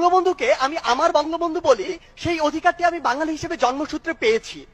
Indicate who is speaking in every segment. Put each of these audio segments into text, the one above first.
Speaker 1: বঙ্গবন্ধুকে আমি আমার বঙ্গবন্ধু বলি, সেই অধিকারটি আমি বাঙালি হিসেবে জন্মসূত্রে পেয়েছি।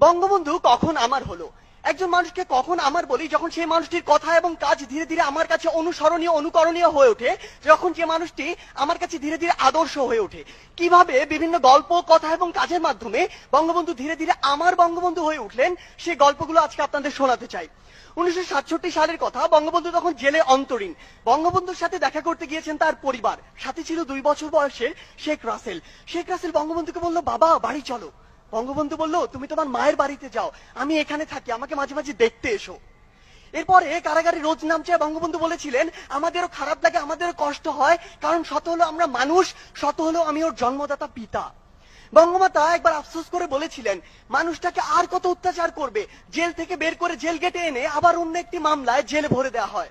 Speaker 1: বঙ্গবন্ধু কখন আমার হলো? একজন মানুষকে কখন আমার বলি, যখন সেই মানুষটির কথা এবং কাজ ধীরে ধীরে আমার কাছে অনুসরণীয়, অনুকরণীয় হয়ে ওঠে, যখন যে মানুষটি আমার কাছে ধীরে ধীরে আদর্শ হয়ে ওঠে। কীভাবে বিভিন্ন গল্প, কথা এবং কাজের মাধ্যমে বঙ্গবন্ধু ধীরে ধীরে আমার বঙ্গবন্ধু হয়ে উঠলেন সেই গল্পগুলো আজকে আপনাদের শোনাতে চাই। উনিশশো সাতষট্টি সালের কথা, বঙ্গবন্ধু তখন জেলে অন্তরীণ। বঙ্গবন্ধুর সাথে দেখা করতে গিয়েছেন তার পরিবার। সাথে ছিল দুই বছর বয়সের শেখ রাসেল। শেখ রাসেল বঙ্গবন্ধুকে বলল, বাবা, বাড়ি চলো। বঙ্গবন্ধু বলল, তুমি তোমার মায়ের বাড়িতে যাও। আমি এখানে থাকি। আমাকে মাঝে মাঝে দেখতে এসো। এরপরে কারাগারে রোজ নামছে। বঙ্গবন্ধু বলেছিলেন, আমাদেরও খারাপ লাগে, আমাদেরও কষ্ট হয়, কারণ শত হলো আমরা মানুষ, শত হলো আমি ওর জন্মদাতা পিতা। বঙ্গমাতা একবার আফসোস করে বলেছিলেন, মানুষটাকে আর কত অত্যাচার করবে? জেল থেকে বের করে জেল গেটে এনে আবার অন্য একটি মামলায় জেলে ভরে দেওয়া হয়।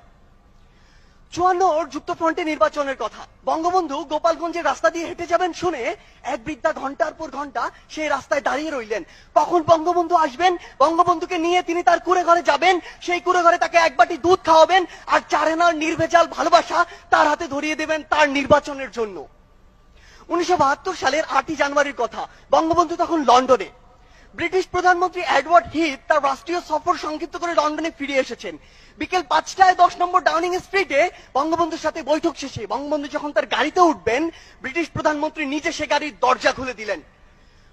Speaker 1: চুয়ান্নর যুক্তফ্রন্টে নির্বাচনের কথা। বঙ্গবন্ধু গোপালগঞ্জের রাস্তা দিয়ে হেঁটে যাবেন শুনে এক বৃদ্ধা ঘণ্টার পর ঘণ্টা সেই রাস্তায় দাঁড়িয়ে রইলেন। কখন বঙ্গবন্ধু আসবেন? বঙ্গবন্ধুকে নিয়ে তিনি তার কুড়ে ঘরে যাবেন। সেই কুড়ে ঘরে তাকে এক বাটি দুধ খাওয়াবেন আর চারেনার নির্ভেজাল ভালোবাসা তার হাতে ধরিয়ে দেবেন তার নির্বাচনের জন্য। উনিশশো বাহাত্তর সালের আটই জানুয়ারির কথা। বঙ্গবন্ধু তখন লন্ডনে। ব্রিটিশ প্রধানমন্ত্রী এডওয়ার্ড হিথ তার রাষ্ট্রীয় সফর সংক্ষিপ্ত করে লন্ডনে ফিরে এসেছেন। বিকেল পাঁচটায় দশ নম্বর ডাউনিং স্ট্রিটে বঙ্গবন্ধুর সাথে বৈঠক শেষে বঙ্গবন্ধু যখন তার গাড়িতে উঠবেন, ব্রিটিশ প্রধানমন্ত্রী নিজে সে গাড়ির দরজা খুলে দিলেন।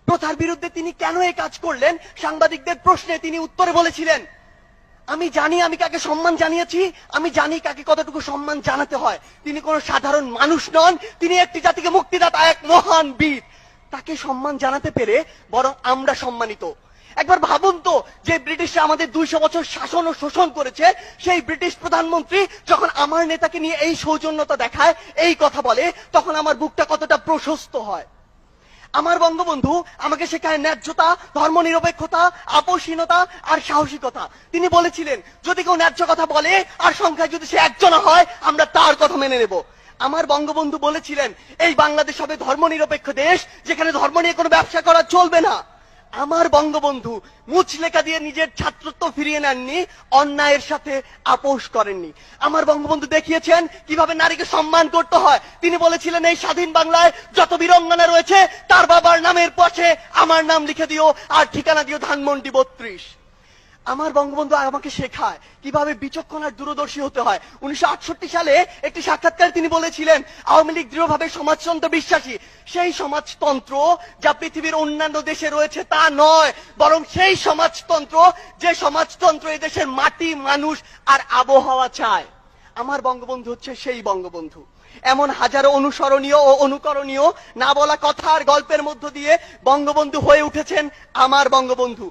Speaker 1: প্রথার বিরুদ্ধে তিনি কেন এই কাজ করলেন, সাংবাদিকদের প্রশ্নে তিনি উত্তরে বলেছিলেন, আমি জানি আমি কাকে সম্মান জানিয়েছি, আমি জানি কাকে কতটুকু সম্মান জানাতে হয়। তিনি কোন সাধারণ মানুষ নন, তিনি একটি জাতিকে মুক্তিদাতা, এক মহান বীর। তাকে সম্মান জানাতে পেরে বরং আমরা সম্মানিত। একবার ভাবুন তো, যে ব্রিটিশরা আমাদের দুইশো বছর শাসন ও শোষণ করেছে, সেই ব্রিটিশ প্রধানমন্ত্রী যখন আমার নেতাকে নিয়ে এই সৌজন্যতা দেখায়, এই কথা বলে, তখন আমার বুকটা কতটা প্রশস্ত হয়। আমার বঙ্গবন্ধু আমাকে শেখায় ন্যায্যতা, ধর্মনিরপেক্ষতা, আপোষহীনতা আর সাহসিকতা। তিনি বলেছিলেন, যদি কেউ ন্যায্য কথা বলে আর সংখ্যায় যদি সে একজন হয়, আমরা তার কথা মেনে নেব। আমার বঙ্গবন্ধু বলেছিলেন, এই বাংলাদেশ হবে ধর্মনিরপেক্ষ দেশ, যেখানে ধর্ম নিয়ে কোনো ব্যবসা করা চলবে না। আমার বঙ্গবন্ধু মুচলেখা দিয়ে নিজের ছাত্রত্ব ফিরিয়ে নেননি, অন্যায়ের সাথে আপোষ করেননি। আমার বঙ্গবন্ধু দেখিয়েছেন কীভাবে নারীকে সম্মান করতে হয়। তিনি বলেছিলেন, এই স্বাধীন বাংলায় যত বীরঙ্গনা রয়েছে, তার বাবার নামের পাশে আমার নাম লিখে দিও, আর ঠিকানা দিও ধানমন্ডি বত্রিশ। আমার বঙ্গবন্ধু আমাকে শেখায় কীভাবে বিচক্ষণ আর দূরদর্শী হতে হয়। উনিশশো সালে একটি সাক্ষাৎকারে তিনি বলেছিলেন, আওয়ামী লীগ দৃঢ়ভাবে সমাজতন্ত্র বিশ্বাসী। সেই সমাজতন্ত্র যা পৃথিবীর অন্যান্য দেশে রয়েছে তা নয়, বরং সেই সমাজতন্ত্র যে সমাজতন্ত্র এই দেশের মাটি, মানুষ আর আবহাওয়া চায়। আমার বঙ্গবন্ধু হচ্ছে সেই বঙ্গবন্ধু। এমন হাজারো অনুসরণীয় ও অনুকরণীয়, না বলা কথা আর গল্পের মধ্য দিয়ে বঙ্গবন্ধু হয়ে উঠেছেন আমার বঙ্গবন্ধু।